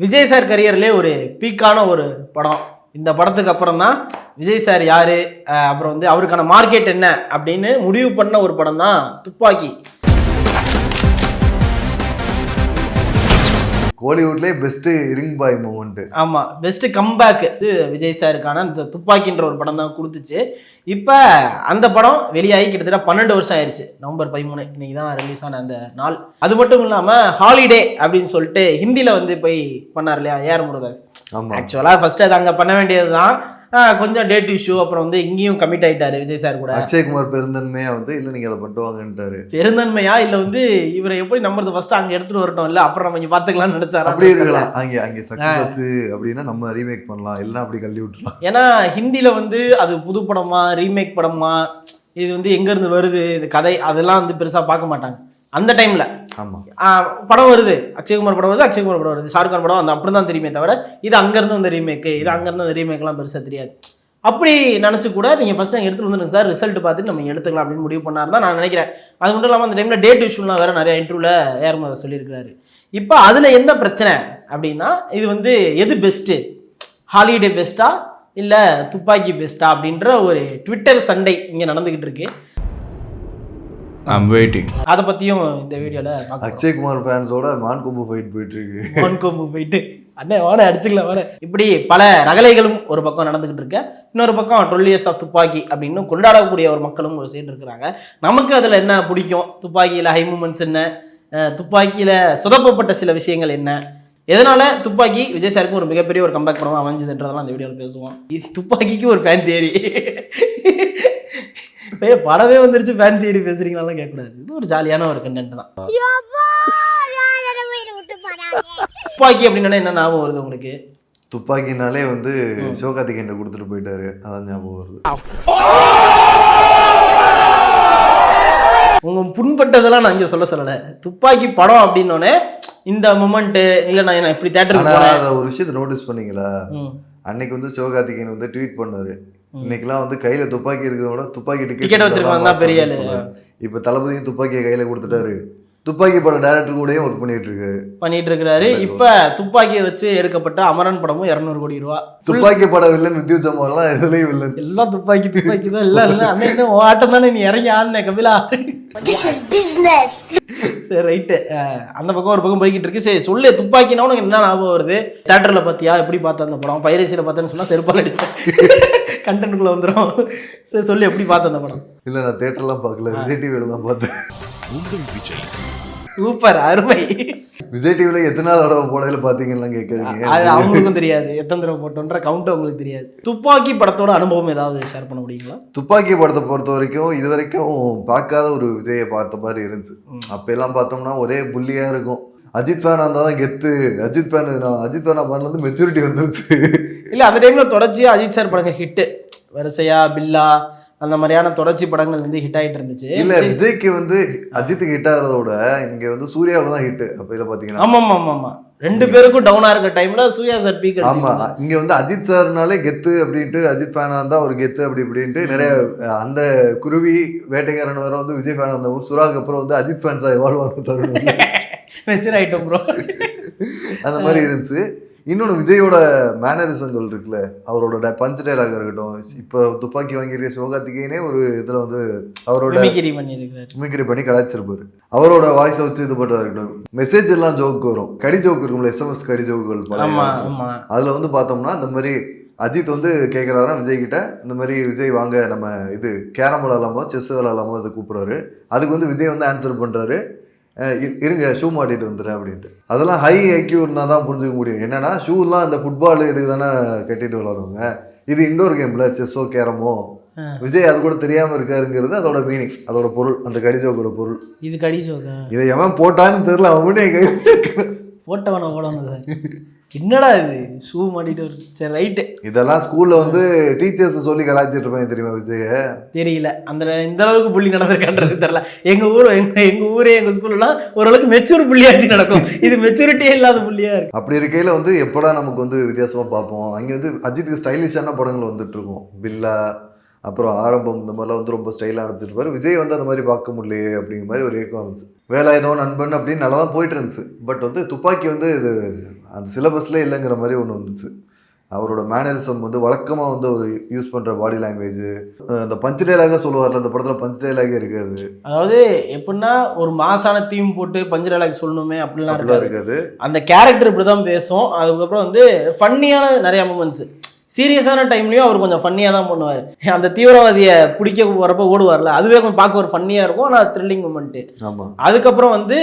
Vijay sir கரியர்லேயே ஒரு பீக்கான ஒரு படம். இந்த படத்துக்கு அப்புறம் தான் விஜய் சார் யாரு? அப்புறம் வந்து அவருக்கான மார்க்கெட் என்ன? அப்படின்னு முடிவு பண்ண ஒரு படம் தான் துப்பாக்கி. கோலிவுட்லேயே பெஸ்ட்டு ரிங் பாய் மூமெண்ட்டு ஆமா பெஸ்ட் கம்பேக் இது விஜய் சாருக்கான இந்த துப்பாக்கின்ற ஒரு படம் தான் கொடுத்துச்சு. இப்போ அந்த படம் வெளியாகி கிட்டத்தட்ட பன்னெண்டு வருஷம் ஆயிடுச்சு நவம்பர் பதிமூணு. இன்னைக்கு தான் ரிலீஸ் ஆன அந்த நாள். அது மட்டும் இல்லாம ஹாலிடே அப்படின்னு சொல்லிட்டு ஹிந்தில வந்து போய் பண்ணார் இல்லையா ஏஆர் முருகதாஸ் ஆமாம் ஆக்சுவலா ஃபர்ஸ்ட் அது அங்க பண்ண வேண்டியது தான் கொஞ்சம் டேட் இஷ்யூ அப்புறம் வந்து இங்கேயும் கமிட் ஆயிட்டாரு விஜய் சார் கூட. அக்ஷய்குமார் பெருந்தன்மையா வந்து இல்லை நீங்கள் அதை பண்ணிட்டு வாங்கன்ட்டாரு. பெருந்தன்மையா? இல்ல வந்து இவரை எப்படி நம்புறது? ஃபர்ஸ்ட் அங்க எடுத்துட்டு வரட்டும் இல்ல அப்புறம் நம்ம இங்க பாத்துக்கலாம்னு நினைச்சாரா? அப்படியே இருக்கலாம். அங்கே அங்கே சக்ஸஸ் அப்படின்னா நம்ம ரீமேக் பண்ணலாம். எல்லாம் அப்படி கழுவி விட்டுலாம் ஏன்னா ஹிந்தில வந்து அது புது படமா ரீமேக் படமா இது வந்து எங்க இருந்து வருது இது கதை அதெல்லாம் வந்து பெருசா பார்க்க மாட்டாங்க. அந்த டைம்ல படம் வருது. அக்ஷய்குமார் படம் வருது அக்ஷய்குமார் படம் வருது. ஷாருக் கான் படம் அந்த அப்படி தான் தெரியுமே தவிர இது அங்க இருந்து வந்த ரீமேக்கு இது அங்க இருந்து வந்த ரீமேக்லாம் பெருசா தெரியாது. அப்படி நினச்சி கூட நீங்கள் ஃபஸ்ட் அங்கே எடுத்துகிட்டு வந்துருங்க சார். ரிசல்ட் பார்த்துட்டு நம்ம எடுத்துக்கலாம் அப்படின்னு முடிவு பண்ணார் தான் நான் நினைக்கிறேன். அது மட்டும் இல்லாமல் அந்த டைமில் டேட் இஷ்யூலாம் வேறு நிறைய இன்டர்வியூவில் ஏர் மதர் சொல்லியிருக்கிறாரு. இப்போ அதில் என்ன பிரச்சனை அப்படின்னா இது வந்து எது பெஸ்ட்டு ஹாலிடே பெஸ்ட்டா இல்லை துப்பாக்கி பெஸ்ட்டா அப்படின்ற ஒரு ட்விட்டர் சண்டை இங்கே நடந்துக்கிட்டு ஐம் வெயிட்டிங் அதை பற்றியும் இந்த வீடியோவில் அக்ஷய்குமார் ஃபேன்ஸோட மான் கொம்பு ஃபைட் போயிட்டு இருக்கு கொம்பு போயிட்டு அண்ணே வாட அடிச்சுக்கலாம் வாட. இப்படி பல ரகலைகளும் ஒரு பக்கம் நடந்துகிட்டு இருக்கு. இன்னொரு பக்கம் டுவெல் இயர்ஸ் ஆஃப் துப்பாக்கி அப்படின்னு கொண்டாடக்கூடிய ஒரு மக்களும் ஒரு சைடு இருக்கிறாங்க. நமக்கு அதில் என்ன பிடிக்கும்? துப்பாக்கியில் ஹை மூமெண்ட்ஸ் என்ன? துப்பாக்கியில் சுதப்பப்பட்ட சில விஷயங்கள் என்ன? எதனால துப்பாக்கி விஜய் சாருக்கு ஒரு மிகப்பெரிய ஒரு கம்பேக் படமாக அமைஞ்சதுன்றதெல்லாம் அந்த வீடியோவில் பேசுவோம். இது துப்பாக்கிக்கு ஒரு ஃபேன் தியரி ஏய் படமே வந்துருச்சு ஃபேன் தியரி பேசுறீங்களாலாம் கேட்கக்கூடாது. இது ஒரு ஜாலியான ஒரு கண்டென்ட் தான். துப்பாக்கி அப்படின்னா என்ன ஞாபகம் வருது உங்களுக்கு? துப்பாக்கினாலே வந்து சிவகார்த்திகேயன் கொடுத்துட்டு போயிட்டாரு. அதான் ஞாபகம் வருது. உங்க புண்பட்டதெல்லாம் நான் இங்க சொல்ல சொல்லல. துப்பாக்கி படம் அப்படின்னோடனே இந்த மொமெண்ட் இல்ல நான் இப்படி தேட்டருக்கு ஒரு விஷயத்தை நோட்டீஸ் பண்ணீங்களா. அன்னைக்கு வந்து சிவகார்த்திகேயன் வந்து ட்வீட் பண்ணாரு. இன்னைக்கெல்லாம் வந்து கையில துப்பாக்கி இருக்கிறத விட துப்பாக்கி Ticket வச்சிருக்கவன் தான் பெரிய. இப்ப தளபதியும் துப்பாக்கியை கையில கொடுத்துட்டாரு. துப்பாக்கி பட டேரக்டர் கூடயும் ஒர்க் பண்ணிட்டு இருக்காரு. பண்ணிட்டு இருக்கிறாரு. இப்ப துப்பாக்கியை வச்சு எடுக்கப்பட்ட அமரன் படமும் இரநூறு கோடி ரூபா. துப்பாக்கி பட வில்லன் வித்யுத் சம்மான்லாம் எதுலயும் வில்லன் எல்லாம் துப்பாக்கி துப்பாக்கி தான். எல்லாம் இல்லை. உன் ஆட்டம் தானே நீ இறங்கி ஆடுன கபிலா. This is business. சரி ரைட்டு அந்த பக்கம் ஒரு பக்கம் போய்கிட்டு இருக்கு. சரி சொல்லு துப்பாக்கினா உனக்கு என்ன ஞாபகம் வருது? தேட்டரில் பார்த்தியா எப்படி பார்த்த அந்த படம்? பைரசியில் பார்த்தேன்னு சொன்னா செருப்பால் அடிப்பேன். கண்டென்ட்டுக்குள்ளே வந்துடும் சரி சொல்லு எப்படி பார்த்த அந்த படம்? இல்ல நான் தேட்டர்லாம் பார்க்கல. விஜய் டிவில தான் பார்த்தேன். சூப்பர் அருமை. விஜய் டிவில எத்தனை தடவை போடையில பாத்தீங்கன்னா கேட்காதீங்க. அது அவங்களுக்கும் தெரியாது. எத்தனை தடவை போட்டோன்ற கவுண்ட் அவங்களுக்கு தெரியாது. துப்பாக்கி படத்தோட அனுபவம் ஏதாவது ஷேர் பண்ண முடியுங்களா? துப்பாக்கி படத்தை பொறுத்த வரைக்கும் இது வரைக்கும் பார்க்காத ஒரு விஜயை பார்த்த மாதிரி இருந்துச்சு. அப்ப எல்லாம் பார்த்தோம்னா ஒரே புள்ளியா இருக்கும். அஜித் ஃபேனா இருந்தா தான் கெத்து. அஜித் ஃபேன் நான் அஜித் ஃபேனா பண்ணல இருந்து மெச்சூரிட்டி வந்துருச்சு. இல்ல அந்த டைம்ல தொடர்ச்சியா அஜித் சார் படங்கள் ஹிட் வரிசையா பில்லா அந்த மாதிரியான தொடர்ச்சி படங்கள் வந்து ஹிட் ஆயிட்டு இருந்துச்சு. இல்ல விஜய்க்கு வந்து அஜித்துக்கு ஹிட் ஆகிறத விட இங்க வந்து சூர்யாவுக்கு தான் ஹிட் அப்ப இல்ல பாத்தீங்கன்னா ஆமா ஆமா ஆமா ரெண்டு பேருக்கும் டவுனா இருக்க டைம்ல சூர்யா சார் பீக் ஆமா இங்க வந்து அஜித் சார்னாலே கெத்து அப்படின்ட்டு அஜித் ஃபேனா இருந்தா ஒரு கெத்து அப்படி இப்படின்ட்டு நிறைய அந்த குருவி வேட்டைக்காரன் வர வந்து விஜய் ஃபேனா இருந்தவங்க சுறாக்கு அப்புறம் வந்து அஜித் ஃபேன்ஸா எவால்வ் ஆக ஆயிட்டோம் ப்ரோ அந்த மாதிரி இருந்துச்சு. இன்னொன்று விஜயோட மேனரிசங்கள் இருக்குல்ல அவரோட பஞ்ச் டைலாக் இருக்கட்டும் இப்போ துப்பாக்கி வாங்கியிருக்க சிவகார்த்திகேயனே ஒரு இதில் வந்து அவரோட மிமிகிரி பண்ணி கலாய்ச்சிருப்பாரு. அவரோட வாய்ஸை வச்சு இது பண்ணுறா இருக்கட்டும். மெசேஜ் எல்லாம் ஜோக் வரும். கடி ஜோக் இருக்கும்ல எஸ்எம்எஸ் கடி ஜோக்குகள் அதில் வந்து பார்த்தோம்னா இந்த மாதிரி அஜித் வந்து கேட்குறாராம் விஜய் கிட்ட? இந்த மாதிரி விஜய் வாங்க நம்ம இது கேரம் விளாடலாமோ செஸ் விளாடலாமோ அதை கூப்பிட்றாரு. அதுக்கு வந்து விஜய் வந்து ஆன்சர் பண்ணுறாரு இருங்க ஷூ மாட்டிட்டு வந்துடுறேன் அப்படின்ட்டு. அதெல்லாம் ஹை ஐக்யூ இருந்தால் தான் புரிஞ்சுக்க முடியும். என்னன்னா ஷூலாம் இந்த ஃபுட்பால் இதுக்கு தானே கட்டிட்டு விளாடுவாங்க இது இண்டோர் கேமில் செஸ்ஸோ கேரமோ. விஜய் அது கூட தெரியாமல் இருக்காருங்கிறது அதோட மீனிங் அதோட பொருள் அந்த கடிஜோக்கோட பொருள். இது கடி ஜோக்கா இதை எவன் போட்டான்னு தெரியல அவனே. போட்டவன போடணும் சார் என்னடா இது? ஷூ மாட்டிட்டு சரி ரைட்டு இதெல்லாம் ஸ்கூல்ல வந்து டீச்சர்ஸ் சொல்லி கலாய்ச்சிட்டு இருப்பாங்க தெரியுமா விஜய தெரியல. அந்த இந்த அளவுக்கு புள்ளி நடந்திருக்கான்றது தெரியல. எங்க ஊர் எங்க எங்க ஊரே எங்க ஸ்கூல்லாம் ஓரளவுக்கு மெச்சூர் புள்ளியாச்சு நடக்கும். இது மெச்சூரிட்டியே இல்லாத புள்ளியா இருக்கு. அப்படி இருக்கையில வந்து எப்படா நமக்கு வந்து வித்தியாசமா பார்ப்போம். அங்கே வந்து அஜித்துக்கு ஸ்டைலிஷான படங்கள் வந்துட்டு இருக்கும். பில்லா அப்புறம் ஆரம்பம் இந்த மாதிரிலாம் வந்து ரொம்ப ஸ்டைலாக நடத்திட்டு இருப்பாரு. விஜய் வந்து அந்த மாதிரி பார்க்க முடியலையே அப்படிங்கிற மாதிரி ஒரு ஏக்கம் இருந்துச்சு. வேலாயுதம் நண்பன் அப்படின்னு நல்லா தான் போயிட்டு இருந்துச்சு. பட் வந்து துப்பாக்கி வந்து இது அந்த சிலபஸ்லேயே இல்லைங்கிற மாதிரி ஒன்று வந்துச்சு. அவரோட மேனரிசம் வந்து வழக்கமாக வந்து அவர் யூஸ் பண்ணுற பாடி லாங்குவேஜ் அந்த பஞ்ச் டைலாக சொல்லுவார்ல அந்த படத்தில் பஞ்ச் டைலாகே இருக்காது. அதாவது எப்படின்னா ஒரு மாசான தீம் போட்டு பஞ்சு டைலாக் சொல்லணுமே அப்படிலாம் இருக்காது. அந்த கேரக்டர் இப்படி தான் பேசும். அதுக்கப்புறம் வந்து ஃபன்னியான நிறைய மூமெண்ட்ஸ் சீரியஸான டைம்லயும் அவர் கொஞ்சம் ஃபன்னியாக தான் பண்ணுவார். அந்த தீவிரவாதியை பிடிக்க வரப்போ ஓடுவார்ல அதுவே கொஞ்சம் பார்க்க ஒரு ஃபன்னியாக இருக்கும் ஆனால் த்ரில்லிங் மூமெண்ட்டு அதுக்கப்புறம் வந்து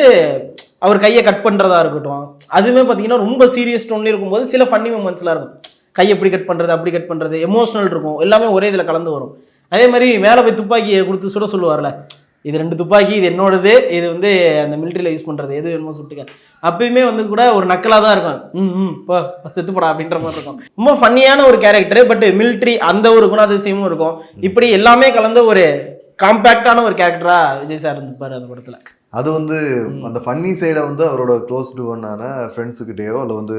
அவர் கையை கட் பண்ணுறதா இருக்கட்டும் அதுவுமே பார்த்தீங்கன்னா ரொம்ப சீரியஸ் டோன்லேயே இருக்கும்போது சில ஃபன்னி மூமெண்ட்ஸ்லாம் இருக்கும். கை எப்படி கட் பண்ணுறது அப்படி கட் பண்ணுறது எமோஷனல் இருக்கும் எல்லாமே ஒரே இதில் கலந்து வரும். அதே மாதிரி மேலே போய் துப்பாக்கியை கொடுத்து சுட சொல்லுவார்ல இது ரெண்டு துப்பாக்கி இது என்னோடது இது வந்து அந்த மிலிட்டரியில் யூஸ் பண்ணுறது எது வேணுமோ சுட்டுக்க. அப்பயுமே வந்து கூட ஒரு நக்கலாக தான் இருக்கும். ம் ம் போ செத்துப்படா அப்படின்ற மாதிரி இருக்கும். ரொம்ப ஃபன்னியான ஒரு கேரக்டர் பட் மிலிட்ரி அந்த ஒரு குணாதிசயமும் இருக்கும். இப்படி எல்லாமே கலந்த ஒரு காம்பேக்டான ஒரு கேரக்டராக விஜய் சார் இருந்திருப்பாரு அந்த படத்தில். அது வந்து அந்த ஃபன்னி சைடை வந்து அவரோட க்ளோஸ் டு ஒன்னான ஃப்ரெண்ட்ஸுக்கிட்டேயோ இல்லை வந்து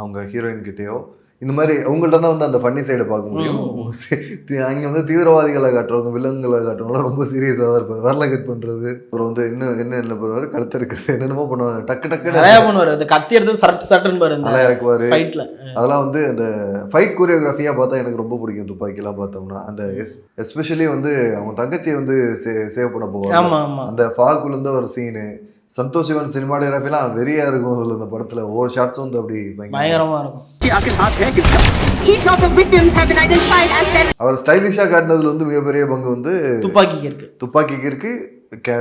அவங்க ஹீரோயின் கிட்டேயோ இந்த மாதிரி அவங்கள்ட்ட தான் வந்து அந்த ஃபன்னி சைடை பார்க்க முடியும். அங்கே வந்து தீவிரவாதிகளை காட்டுறவங்க வில்லங்களை காட்டுறவங்களாம் ரொம்ப சீரியஸாக தான் இருப்பாங்க. வரல கட் பண்ணுறது அப்புறம் வந்து இன்னும் என்ன என்ன பண்ணுவார்? கழுத்து இருக்கிறது என்னென்னமோ பண்ணுவாங்க டக்கு டக்குன்னு நிறைய பண்ணுவாரு. அந்த கத்தி எடுத்து சரட்டு சட்டுன்னு பாரு அலை இறக்குவார். அதெல்லாம் வந்து அந்த ஃபைட் கோரியோகிராஃபியாக பார்த்தா எனக்கு ரொம்ப பிடிக்கும். துப்பாக்கிலாம் பார்த்தோம்னா. அந்த எஸ் எஸ்பெஷலி வந்து அவங்க தங்கச்சியை வந்து சே சேவ் பண்ண போவாங்க. அந்த ஃபாகுலேருந்து ஒரு சீனு சந்தோஷ் சிவன் சினிமாட்டோகிராஃபிலாம் வெறியா இருக்கும் அதில் அந்த படத்தில். ஒவ்வொரு ஷார்ட்ஸும் வந்து அப்படி பயங்கர பயங்கரமா இருக்கும். Each of the victims have been identified as their அவர் ஸ்டைலிஷாக காட்டினதுல வந்து மிகப்பெரிய பங்கு வந்து துப்பாக்கிக்கு இருக்கு. துப்பாக்கிக்கு இருக்கு.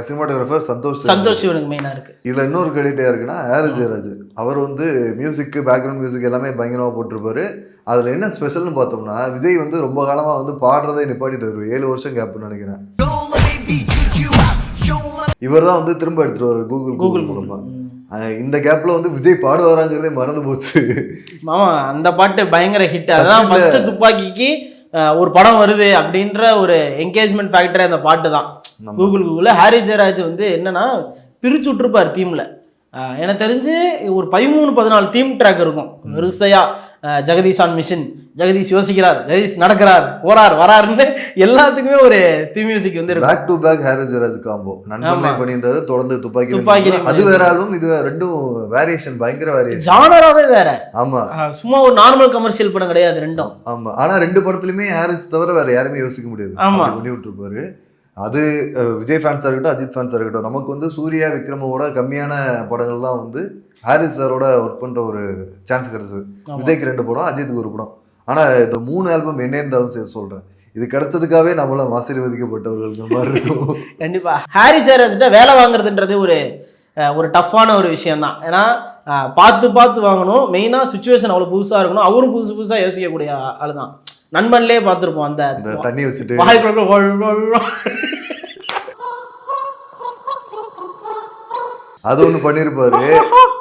சினிமாட்டோகிராஃபர் சந்தோஷ் சிவன். சந்தோஷ் சிவனுக்கு மெயினா இருக்கு. இதுல இன்னொரு கிரெடிட் யாருக்குன்னா ஆர். ஜெயராஜ் அவர் வந்து மியூசிக்கு பேக்ரவுண்ட் மியூசிக் எல்லாமே பயங்கரமாக போட்டிருப்பாரு. அதில் என்ன ஸ்பெஷல்னு பார்த்தோம்னா விஜய் வந்து ரொம்ப காலமாக வந்து பாடுறதை நிப்பாட்டிட்டு ஏழு வருஷம் கேப்னு நினைக்கிறேன். இவர் தான் வந்து திரும்ப எடுத்துட்டு வர்றாரு கூகுள் கூகுள் மூலமா. இந்த கேப்ல வந்து விஜய் பாடுவாராங்கிறதே மறந்து போச்சு. ஆமா அந்த பாட்டு பயங்கர ஹிட் அதான் ஃபர்ஸ்ட் துப்பாக்கிக்கு ஒரு படம் வருது அப்படின்ற ஒரு என்கேஜ்மெண்ட் ஃபேக்டர் அந்த பாட்டு தான். கூகுள் கூகுளில் ஹாரி ஜெயராஜ் வந்து என்னன்னா பிரிச்சு விட்டுருப்பார் தீம்ல எனக்கு தெரிஞ்சு ஒரு பதிமூணு பதினாலு தீம் ட்ராக் இருக்கும். வரிசையா. அஹ், ஜெகதீஷ் ஆன் மிஷின். ஜெகதீஷ் யோசிக்கிறார் ஜெகதீஷ் நடக்கிறார் போறார் வராருன்னு எல்லாத்துக்குமே ஒரு தீம் மியூசிக் வந்து back to back Harris Jayaraj combo நண்பனை ஆமா. பண்ணியிருந்தது தொடர்ந்து துப்பாக்கி துப்பாக்கியில அது வேற ஆல்பம் இது ரெண்டும் வேரியேஷன் பயங்கர வேரியேஷன் ஜானராவே வேற. ஆமா. சும்மா ஒரு நார்மல் கமர்ஷியல் படம் கிடையாது ரெண்டும். ஆமா. ஆனா ரெண்டு படத்துலயுமே ஹாரிஸ் தவிர வேற யாருமே யோசிக்க முடியாது. ஆமா. பண்ணி விட்டுருப்பாரு. அது விஜய் ஃபேன்ஸாக இருக்கட்டும் அஜித் ஃபேன்ஸாக இருக்கட்டும் நமக்கு வந்து சூர்யா விக்ரமோட கம்மியான படங்கள்லாம் வந்து ஹாரிஸ் சாரோட ஒர்க் பண்ற ஒரு சான்ஸ் கிடைச்சது. விஜய்க்கு ரெண்டு படம் அஜித்துக்கு ஒரு படம். ஆனா இந்த மூணு ஆல்பம் என்ன இருந்தாலும் சரி சொல்றேன். இது கிடைச்சதுக்காகவே நம்மளாம் ஆசீர்வதிக்கப்பட்டவர்கள் மாதிரி இருக்கும். கண்டிப்பா. ஹாரி ஜெயராஜ்கிட்ட வேலை வாங்குறதுன்றது ஒரு ஒரு டஃப்பான ஒரு விஷயம் தான் ஏன்னா பார்த்து பார்த்து வாங்கணும். மெயினாக சுச்சுவேஷன் அவ்வளோ புதுசாக இருக்கணும். அவரும் புதுசு புதுசாக யோசிக்கக்கூடிய ஆள் தான் நண்பன்லேயே பார்த்துருப்போம் அந்த தண்ணி வச்சுட்டு. அது ஒண்ணு பண்ணிருப்பாரு.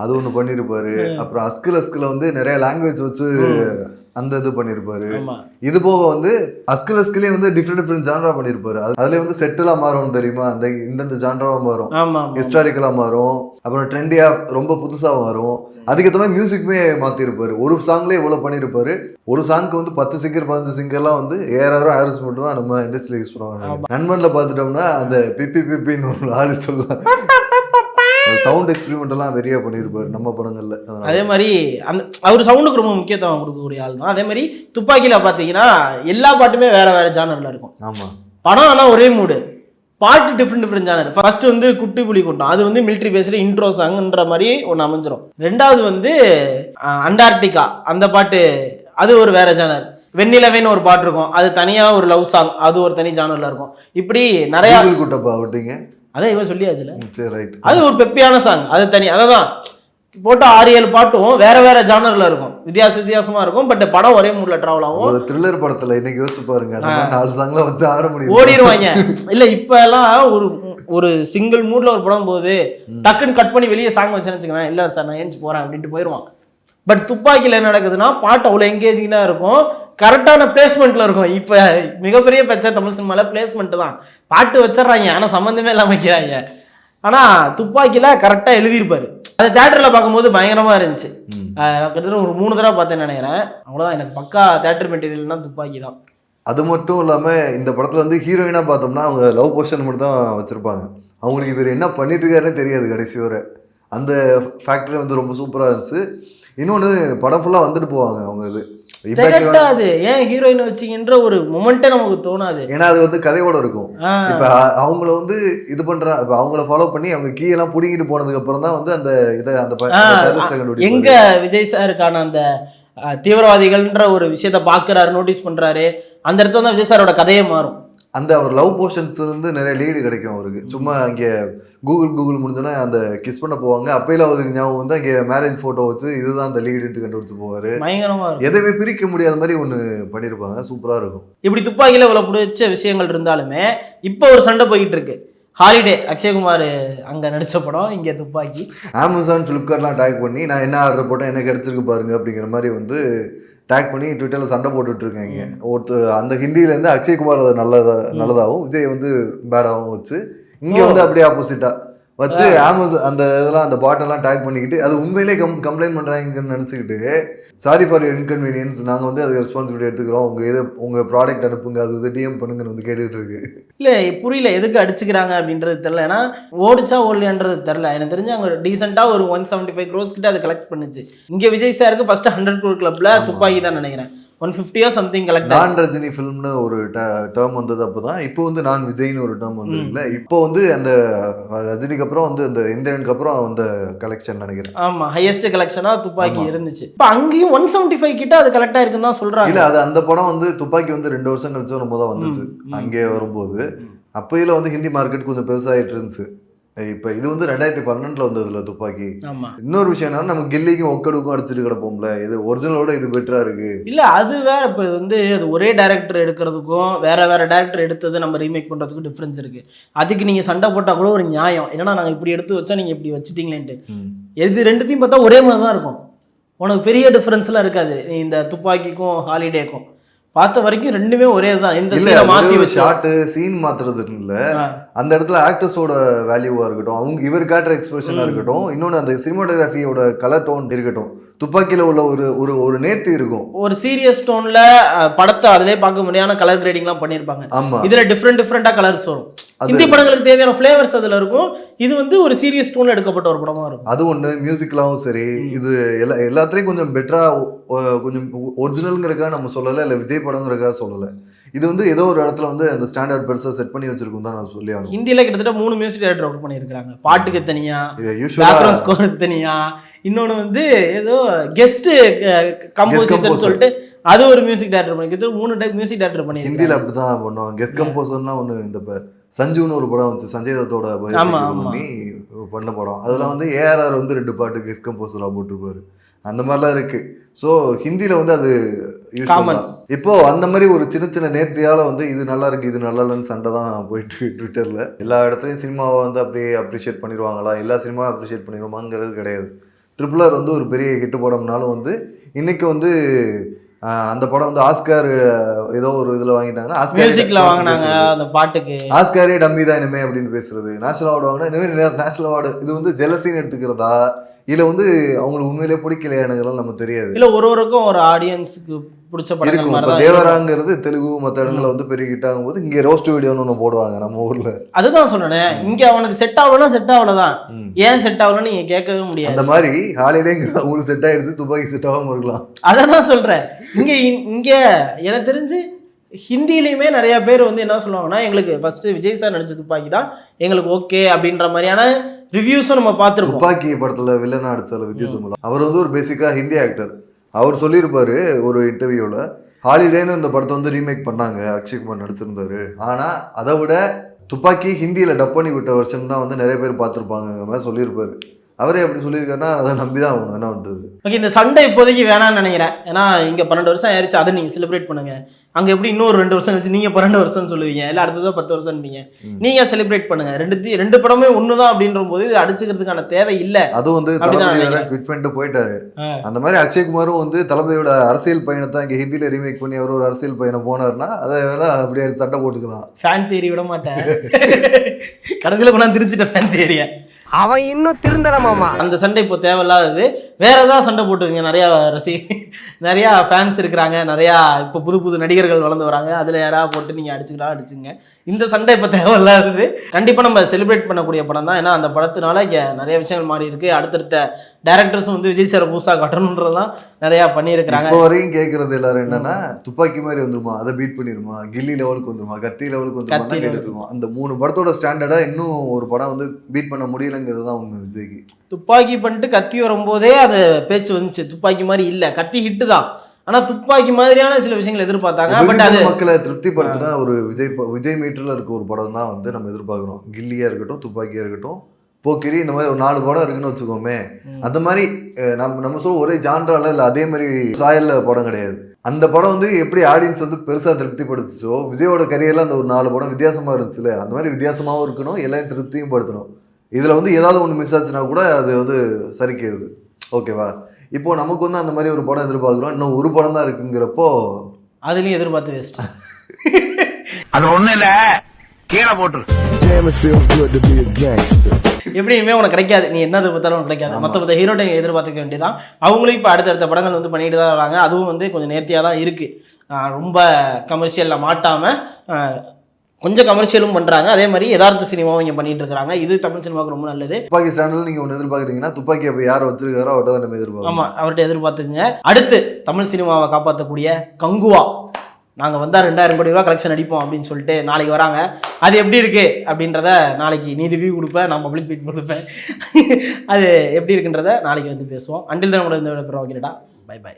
அது ஒண்ணு பண்ணிருப்பாரு. அப்புறம் அஸ்கில் அஸ்கில் வந்து நிறைய லாங்குவேஜ் வச்சு அந்த இது பண்ணிருப்பாரு. ஆமா. இது போக வந்து அஸ்கில் அஸ்கிலே வந்து டிஃப்ரெண்ட் டிஃப்ரெண்ட் ஜான்ரா பண்ணிருப்பாரு. அது- அதுல வந்து செட்டிலாம் மாறும் தெரியுமா? அந்த இந்தந்த ஜான்ராவா மாறும். ஹிஸ்டாரிக்கலா மாறும். அப்புறம் ட்ரெண்டியா ரொம்ப புதுசா மாறும். அதுக்கேற்ற மாதிரி மியூசிக்குமே மாத்திருப்பாரு. ஒரு சாங்லேயே இவ்வளவு பண்ணிருப்பாரு. ஒரு சாங்க்கு வந்து பத்து சிங்கர் பதினஞ்சு சிங்கர்லாம் வந்து ஏறாயிரம் ஆயிரஸ் மட்டும் தான் நம்ம இண்டஸ்ட்ரியில் யூஸ் பண்ணுவாங்க நண்பன்ல பார்த்துட்டோம்னா அந்த பிப்பி பிப்பின்னு ஒரு ஆளு சொல்லலாம் சவுண்ட் எக்ஸ்பெரிமெண்ட் எல்லாம் வெறியா பண்ணியிருப்பாரு நம்ம படங்கள்ல. அதே மாதிரி அந்த அவர் சவுண்டுக்கு ரொம்ப முக்கியத்துவம் கொடுக்கக்கூடிய ஆள் தான். அதே மாதிரி துப்பாக்கியில பார்த்தீங்கன்னா எல்லா பாட்டுமே வேற வேற ஜானர்ல இருக்கும். ஆமா. படம் ஆனால் ஒரே மூடு பாட்டு டிஃப்ரெண்ட் டிஃப்ரெண்ட் ஜானர் ஃபர்ஸ்ட் வந்து குட்டி புலி கூட்டம். அது வந்து மிலிட்ரி பேஸ்டு இன்ட்ரோ சாங்ன்ற மாதிரி ஒன்று அமைஞ்சிரும். ரெண்டாவது வந்து அண்டார்டிகா அந்த பாட்டு அது ஒரு வேற ஜானர் வெண்ணிலவேன்னு ஒரு பாட்டு இருக்கும். அது தனியாக ஒரு லவ் சாங் அது ஒரு தனி ஜானர்ல இருக்கும். இப்படி நிறையா குட்டப்பா விட்டீங்க அதான் இவன் சொல்லியாச்சுல. சரி ரைட் அது ஒரு பெப்பியான சாங் அது தனி அதான் போட்டு ஆறு ஏழு பாட்டும் வேற வேற ஜானர்ல இருக்கும். வித்தியாச வித்தியாசமா இருக்கும். பட் படம் ஒரே மூட்ல டிராவல் ஆகும். ஒரு த்ரில்லர் படத்துல இன்னைக்கு யோசிச்சு பாருங்க. நாலு சாங்லாம் வச்சு ஆட முடியும்? ஓடிடுவாங்க. இல்ல இப்ப எல்லாம் ஒரு ஒரு சிங்கிள் மூட்ல ஒரு படம் போகுது. டக்குன்னு கட் பண்ணி வெளியே சாங் வச்சேன்னு வச்சுக்கோங்க இல்ல சார் நான் ஏஞ்சி போறேன் அப்படின்ட்டு போயிடுவான் பட் துப்பாக்கியில் என்ன நடக்குதுன்னா பாட்டு அவ்வளோ எங்கேஜிங்காக இருக்கும். கரெக்டான பிளேஸ்மெண்ட்ல இருக்கும். இப்போ மிகப்பெரிய பிரச்சனை தமிழ் சினிமால பிளேஸ்மெண்ட் தான். பாட்டு வச்சிடுறாங்க. ஆனால் சம்மந்தமே இல்லாம வைக்கிறாங்க. ஆனா துப்பாக்கியில கரெக்டாக எழுதியிருப்பாரு. அது தேட்டரில் பார்க்கும்போது பயங்கரமா இருந்துச்சு. நான் கிட்டத்தட்ட ஒரு மூணு தடவை பார்த்தேன்னு நினைக்கிறேன். அவ்வளோதான் எனக்கு பக்கா தேட்டர் மெட்டீரியல்னா துப்பாக்கி தான். அது மட்டும் இல்லாம இந்த படத்துல வந்து ஹீரோயினா பார்த்தோம்னா அவங்க லவ் போர்ஷன் மட்டும் தான் வச்சிருப்பாங்க. அவங்களுக்கு இவர் என்ன பண்ணிட்டு இருக்காருன்னு தெரியாது கடைசி வரை. அந்த ஃபேக்டரி வந்து ரொம்ப சூப்பராக இருந்துச்சு. இன்னொன்று படம் ஃபுல்லாக வந்துட்டு போவாங்க அவங்க இது. திகட்டாது. ஏன் ஹீரோயின் வச்சிங்கன்ற ஒரு மொமெண்ட்டே நமக்கு தோணாது. ஏன்னா அது வந்து கதையோட இருக்கும். இப்ப அவங்கள வந்து இது பண்ற இப்ப அவங்கள ஃபாலோ பண்ணி அவங்க கீ எல்லாம் புடிங்கிட்டு போனதுக்கு அப்புறம் தான் வந்து அந்த இதை அந்த. எங்க விஜய் சாருக்கான அந்த தீவிரவாதிகள்ன்ற ஒரு விஷயத்த பாக்குறாரு நோட்டீஸ் பண்றாரு அந்த இடத்துல தான் விஜய் சாரோட கதையே மாறும். அந்த அவர் லவ் போர்ஷன்ஸ் இருந்து நிறைய லீடு கிடைக்கும் அவருக்கு. சும்மா இங்க கூகுள் கூகுள் முடிஞ்சோன்னா அந்த கிஸ் பண்ண போவாங்க. அப்பையில அவருக்கு ஞாபகம் வந்து அங்கே மேரேஜ் போட்டோ வச்சு இதுதான் அந்த லீடுன்ட்டு கண்டுபிடிச்சு போவாரு. எதையுமே பிரிக்க முடியாத மாதிரி ஒண்ணு பண்ணியிருப்பாங்க சூப்பரா இருக்கும். இப்படி துப்பாக்கியில இவ்வளவு பிடிச்ச விஷயங்கள் இருந்தாலுமே இப்போ ஒரு சண்டை போயிட்டு இருக்கு. ஹாலிடே அக்ஷயகுமார் அங்க நடிச்ச படம் இங்க துப்பாக்கி. அமேசான் ஃப்ளிப்கார்ட்லாம் டேக் பண்ணி நான் என்ன ஆர்டர் போட்டேன் என்ன கிடைச்சிருக்கு பாருங்க அப்படிங்கிற மாதிரி வந்து டேக் பண்ணி ட்விட்டரில் சண்டை போட்டுட்டு இருக்காங்க ஒருத்தர் அந்த ஹிந்தியிலேருந்து அக்ஷய்குமார் அதை நல்லதா நல்லதாகவும் விஜய் வந்து பேடாகவும் வச்சு இங்கே வந்து அப்படியே ஆப்போசிட்டாக வச்சு அமேசான் அந்த இதெல்லாம் அந்த பாட்டெல்லாம் டேக் பண்ணிக்கிட்டு அது உண்மையிலே கம் கம்ப்ளைண்ட் பண்ணுறாங்கன்னு நினச்சிக்கிட்டு சாரி ஃபார் இன்கன்வீனியன்ஸ் நாங்கள் வந்து அதுக்கு ரெஸ்பான்சிபிலிட்டி எடுத்துக்கிறோம். உங்கள் இதை உங்கள் ப்ராடக்ட் அனுப்புங்க. அது இது டிஎம் பண்ணுங்கன்னு வந்து கேட்டுக்கிட்டு இருக்கு. இல்லை புரியல. எதுக்கு அடிச்சுக்கிறாங்க அப்படின்றது தெரில ஏன்னா ஓடிச்சா ஓடலையான்றது தெரில எனக்கு தெரிஞ்சு அவங்க டீசெண்டாக ஒரு ஒன் செவன்ட்டி ஃபைவ் க்ரோஸ் கிட்ட அது கலெக்ட் பண்ணுச்சு. இங்கே விஜய் சாருக்கு ஃபஸ்ட்டு ஹண்ட்ரட் க்ரோர் கிளப்பில் துப்பாக்கி தான் நினைக்கிறேன். ஒன் ஃபிஃப்டியோ சம்திங் கலெக்ட் நான் ரஜினி ஃபிலிம்னு ஒரு டேர்ம் வந்தது அப்பதான். இப்போ வந்து நான் விஜய்னு ஒரு டேர்ம் வந்திருக்குல்ல இப்போ வந்து அந்த ரஜினிக்கு அப்புறம் வந்து அந்த இந்திரனுக்கு அப்புறம் அந்த கலெக்ஷன் நினைக்கிறேன். ஆமா ஹையஸ்ட் கலெக்ஷனா துப்பாக்கி. இருந்துச்சு. இப்போ அங்கேயும் ஒன் செவன்டி ஃபைவ் கிட்ட அது கலெக்ட் ஆயிருக்குன்னு தான் இல்ல சொல்றாங்க அது அந்த படம் வந்து துப்பாக்கி வந்து ரெண்டு வருஷம் கழிச்சு ரொம்ப தான் வந்துச்சு. அங்கே வரும்போது. அப்பயில வந்து ஹிந்தி மார்க்கெட் கொஞ்சம் பெருசாயிட்டு இருந்துச்சு. இப்போ இது வந்து ரெண்டாயிரத்தி பன்னெண்டுல வந்ததுல துப்பாக்கி. இன்னொரு விஷயம் என்னன்னா நம்ம கில்லிக்கும் ஒக்கடுக்கும் அடிச்சுட்டு கிடப்போம்ல. இது ஒரிஜினலோட இது பெட்டரா இருக்கு. இல்ல அது வேற இப்போ இது வந்து அது ஒரே டேரக்டர் எடுக்கிறதுக்கும் வேற வேற டேரக்டர் எடுத்தது நம்ம ரீமேக் பண்றதுக்கும் டிஃப்ரென்ஸ் இருக்கு. அதுக்கு நீங்க சண்டை போட்டா கூட ஒரு நியாயம். என்னன்னா நாங்க இப்படி எடுத்து வச்சா நீங்க இப்படி வச்சுட்டீங்களேன்ட்டு. இது ரெண்டுத்தையும் பார்த்தா ஒரே மாதிரி தான் இருக்கும். உனக்கு பெரிய டிஃப்ரென்ஸ்லாம் இருக்காது. நீ இந்த துப்பாக்கிக்கும் ஹாலிடேக்கும் பார்த்த வரைக்கும் ரெண்டுமே ஒரே தான் இந்த சீனை மாத்தி ஷாட்டு சீன் மாத்துறது இல்ல. அந்த இடத்துல ஆக்டர்ஸோட வேல்யூவா இருக்கட்டும் அவங்க இவர் காட்டுற எக்ஸ்பிரஷனா. இருக்கட்டும் இன்னொன்று அந்த சினிமாட்டோகிராஃபியோட கலர் டோன் இருக்கட்டும். துப்பாக்கியில உள்ள ஒரு ஒரு ஒரு நேர்த்தி இருக்கும். ஒரு சீரியஸ் டோன்ல படத்தை அதிலே பார்க்க முடியாத கலர் கிரேடிங்லாம் பண்ணியிருப்பாங்க. ஆமா. இதுல டிஃப்ரெண்ட் டிஃப்ரெண்டா கலர்ஸ் வரும். ஹிந்தி படங்களுக்கு தேவையான ஃபிளேவர்ஸ் அதுல இருக்கும். இது வந்து ஒரு சீரியஸ் டோன்ல எடுக்கப்பட்ட ஒரு படமா இருக்கும். அது ஒன்று மியூசிக்லாவும் சரி. இது எல்லா எல்லாத்துலேயும் கொஞ்சம் பெட்டரா கொஞ்சம் ஒரிஜினலுங்கிறக்காக நம்ம சொல்லலை இல்லை விஜய் படங்கிறக்காக சொல்லலை. இது வந்து ஏதோ ஒரு இடத்துல வந்து அந்த ஸ்டாண்டர்ட் பெருசாக செட் பண்ணி வச்சிருக்கும் தான் நான் சொல்லி ஆகணும் ஹிந்தில கிட்டத்தட்ட மூணு மியூசிக் டைரக்டர் ஒர்க் பண்ணியிருக்காங்க பாட்டுக்கு தனியா யூஸ்வலாக ஸ்கோர் தனியா இன்னொன்று வந்து ஏதோ கெஸ்ட் கம்போசிஷன் composer. சொல்லிட்டு அது ஒரு மியூசிக் டைரக்டர் பண்ணி மூணு டைப் மியூசிக் டைரக்டர் ஹிந்தியில் பண்ணியிருக்காங்க. அப்படி தான் பண்ணுவாங்க. கெஸ்ட் கம்போசர்னா ஒன்று இந்த சஞ்சுன்னு ஒரு படம் வந்துச்சு சஞ்சய் தத்தோட. பண்ணி பண்ண படம். அதெல்லாம் வந்து ஏஆர்ஆர் வந்து ரெண்டு பாட்டு கெஸ்ட் கம்போசராக போட்டிருப்பாரு. அந்த மாதிரிலாம் இருக்கு. ஸோ ஹிந்தியில் வந்து அது usual Common. தான். இப்போ அந்த மாதிரி ஒரு சின்ன சின்ன நேர்த்தியால வந்து இது நல்லா இருக்கு இது நல்லா இல்லைன்னு சண்டை தான் போயிட்டு ட்விட்டரில் எல்லா இடத்துலையும் சினிமாவை வந்து அப்படியே அப்ரிஷியேட் பண்ணிடுவாங்களா எல்லா சினிமாவும் அப்ரிஷியேட் பண்ணிடுவாங்கிறது கிடையாது. ட்ரிபிள் ஆர் வந்து ஒரு பெரிய ஹிட் படம்னாலும் வந்து இன்னைக்கு வந்து அந்த படம் வந்து ஆஸ்கார் ஏதோ ஒரு இதில் வாங்கிட்டாங்கன்னா ஆஸ்கார் அந்த பாட்டுக்கு. ஆஸ்காரே டம்மி தான் இனிமே அப்படின்னு பேசுறது. நேஷனல் அவார்டு வாங்கினா இனிமேல் நேஷனல் அவார்டு இது வந்து ஜெலசின்னு எடுத்துக்கிறதா? இல்லை வந்து அவங்களுக்கு உண்மையிலே பிடிக்கலையா எனக்கு நம்ம தெரியாது. இல்ல ஒரு ஒருக்கும் ஒரு ஆடியன்ஸுக்கு பிடிச்ச படங்கள் இருக்கும். இப்போ. தேவராங்கிறது தெலுங்கு மற்ற இடங்களில் வந்து பெரிய ஹிட் ஆகும்போது இங்கே ரோஸ்ட் வீடியோன்னு ஒன்று போடுவாங்க நம்ம ஊரில். அதுதான் சொன்னேன். இங்க அவனுக்கு செட் ஆகலன்னா செட் ஆகலதான். ஏன் செட் ஆகலன்னு நீங்க கேட்கவே முடியாது. அந்த மாதிரி ஹாலிடேங்கிற உங்களுக்கு செட் ஆயிடுச்சு துப்பாக்கி செட் ஆகாம இருக்கலாம். அதை தான் சொல்கிறேன் இங்கே இங்கே எனக்கு தெரிஞ்சு ஹிந்திலையுமே நிறைய பேர் வந்து என்ன சொல்லுவாங்கன்னா எங்களுக்கு ஃபர்ஸ்ட் விஜய் சார் நடிச்ச துப்பாக்கி தான் எங்களுக்கு ஓகே அப்படின்ற மாதிரியான ரிவ்யூஸும் நம்ம பார்த்துருப்போம். துப்பாக்கி படத்துல வில்லனா அடிச்சால வித்யுத் துமலா அவர் வந்து ஒரு பேசிக்கா ஹிந்தி ஆக்டர் அவர் சொல்லியிருப்பாரு ஒரு இன்டர்வியூல ஹாலிடேன்னு இந்த படத்தை வந்து ரீமேக் பண்ணாங்க அக்ஷய்குமார் நடிச்சிருந்தாரு. ஆனா அதை விட துப்பாக்கி ஹிந்தியில டப் பண்ணி விட்ட வருஷம் தான் வந்து நிறைய பேர் பார்த்துருப்பாங்க மாதிரி சொல்லியிருப்பாரு. அவரே அப்படி சொல்லியிருக்காருன்னா அதை நம்பி தான் ஆகணும் என்ன பண்றது ஓகே இந்த சண்டை இப்போதைக்கு வேணாம்னு நினைக்கிறேன். ஏன்னா இங்கே பன்னெண்டு வருஷம் ஆயிடுச்சு அதை நீங்கள் செலிப்ரேட் பண்ணுங்க. அங்கே எப்படி இன்னொரு ரெண்டு வருஷம் கழிச்சு நீங்கள் பன்னெண்டு வருஷம் சொல்லுவீங்க? இல்லை அடுத்ததாக பத்து வருஷம்ப்பீங்க ம். நீங்கள் செலிப்ரேட் பண்ணுங்க. ரெண்டு ரெண்டு படமே ஒன்று தான் அப்படின்ற போது இது அடிச்சுக்கிறதுக்கான தேவை இல்லை. அதுவும் வந்து தளபதி வேற. குவிட் பண்ணிட்டு போயிட்டாரு. அந்த மாதிரி அக்ஷய்குமாரும் வந்து தளபதியோட அரசியல் பயணத்தை இங்கே ஹிந்தியில ரீமேக் பண்ணி அவர் ஒரு அரசியல் பயணம் போனார்னா அதை வேணா அப்படியே சண்டை போட்டுக்கலாம். ஃபேன் தேரி விட மாட்டேன். கடைசியில் கொண்டாந்து திருச்சிட்ட ஃபேன் தேரியை அவன் இன்னும் திருந்தல மாமா. அந்த சண்டை இப்போ தேவையில்லாதது. வேற ஏதாவது சண்டை போட்டுருங்க நிறையா ரசி நிறையா ஃபேன்ஸ் இருக்கிறாங்க. நிறையா இப்போ புது புது நடிகர்கள் வளர்ந்து வராங்க. அதில் யாராவது போட்டு நீங்கள் அடிச்சுக்கலாம் அடிச்சுங்க. இந்த சண்டை இப்போ தேவையில்லாதது. கண்டிப்பாக நம்ம செலிப்ரேட் பண்ணக்கூடிய படம் தான். ஏன்னா அந்த படத்தினால இங்கே நிறைய விஷயங்கள் மாறி இருக்கு. அடுத்தடுத்த டேரக்டர்ஸும் வந்து விஜய் சார் பூசா காட்டணுன்றதெல்லாம் நிறையா பண்ணியிருக்கிறாங்க. இப்போ வரையும் கேட்கறது எல்லாரும் என்னன்னா துப்பாக்கி மாதிரி வந்துருமா? அதை பீட் பண்ணிருமா? கில்லி லெவலுக்கு வந்துருமா? கத்தி லெவலுக்கு வந்துருமா அந்த மூணு படத்தோட ஸ்டாண்டர்டா இன்னும் ஒரு படம் வந்து பீட் பண்ண முடியலங்கிறது தான் உண்மை விஜய்க்கு. துப்பாக்கி பண்ணிட்டு கத்தி வரும்போதே அது பேச்சு வந்துச்சு. துப்பாக்கி மாதிரி இல்லை. கத்தி ஹிட்டு தான். ஆனால் துப்பாக்கி மாதிரியான சில விஷயங்கள் எதிர்பார்த்தாங்க. பட் அது வெகுஜன மக்களை திருப்திப்படுத்தின ஒரு விஜய் விஜய் மீட்டர்ல இருக்க ஒரு படம் தான் வந்து நம்ம எதிர்பார்க்குறோம். கில்லியா இருக்கட்டும் துப்பாக்கியா இருக்கட்டும் போக்கிரி இந்த மாதிரி ஒரு நாலு படம் இருக்குன்னு வச்சுக்கோமே. அந்த மாதிரி நம்ம நம்ம சொல்ல ஒரே ஜான்ரால இல்லை அதே மாதிரி சாயல்ல படம் கிடையாது. அந்த படம் வந்து எப்படி ஆடியன்ஸ் வந்து பெருசா திருப்திப்படுத்துச்சோ விஜயோட கரியர்ல அந்த ஒரு நாலு படம் வித்தியாசமா இருந்துச்சுல அந்த மாதிரி வித்தியாசமாவும் இருக்கணும் எல்லாரும் திருப்தியும் படுத்தணும். இதுல வந்து ஏதாவது ஒன்று மிஸ் ஆச்சுன்னா கூட அது வந்து சரிக்கிறது. ஓகேவா இப்போ நமக்கு வந்து அந்த மாதிரி ஒரு படம் எதிர்பார்க்குறோம். இன்னும் ஒரு படம் தான் இருக்குங்கிறப்போ அதுலேயும் எதிர்பார்த்து வேஸ்ட் அது ஒண்ணு இல்ல. கீழே போட்டுரு. எப்படியுமே உனக்கு கிடைக்காது. நீ என்ன எதிர்பார்த்தாலும் உனக்கு கிடைக்காது. மற்ற மற்ற ஹீரோட்டை எதிர்பார்த்துக்க வேண்டியதான் அவங்களும் இப்போ அடுத்தடுத்த படங்கள் வந்து பண்ணிட்டு தான் வராங்க. அதுவும் வந்து கொஞ்சம் நேர்த்தியாக தான் இருக்குது ரொம்ப கமர்ஷியலில் மாட்டாமல் கொஞ்சம் கமர்ஷியலும் பண்ணுறாங்க அதே மாதிரி யதார்த்த சினிமாவும் இங்கே பண்ணிட்டு இருக்காங்க. இது தமிழ் சினிமாவுக்கு ரொம்ப நல்லது. துப்பாக்கி ஸ்டாண்டில் நீங்கள் ஒன்று எதிர்பார்க்குறீங்கன்னா துப்பாக்கி அப்போ யார் வச்சிருக்காரோ அவர்கிட்ட தான் நம்ம எதிர்பார்க்கணும். ஆமாம் அவர்கிட்ட எதிர்பார்த்துக்குங்க. அடுத்து தமிழ் சினிமாவை காப்பாற்றக்கூடிய கங்குவா. நாங்கள் வந்தால் ரெண்டாயிரம் கோடி ரூபா கலெக்ஷன் அடிப்போம் அப்படின்னு சொல்லிட்டு நாளைக்கு வராங்க. அது எப்படி இருக்கு அப்படின்றத நாளைக்கு நீ ரிவ்யூ கொடுப்பேன் நான் பப்ளிக் பீட் கொடுப்பேன். அது எப்படி இருக்குன்றத நாளைக்கு வந்து பேசுவோம். அண்டில் தான் கூட இந்த விட பை பை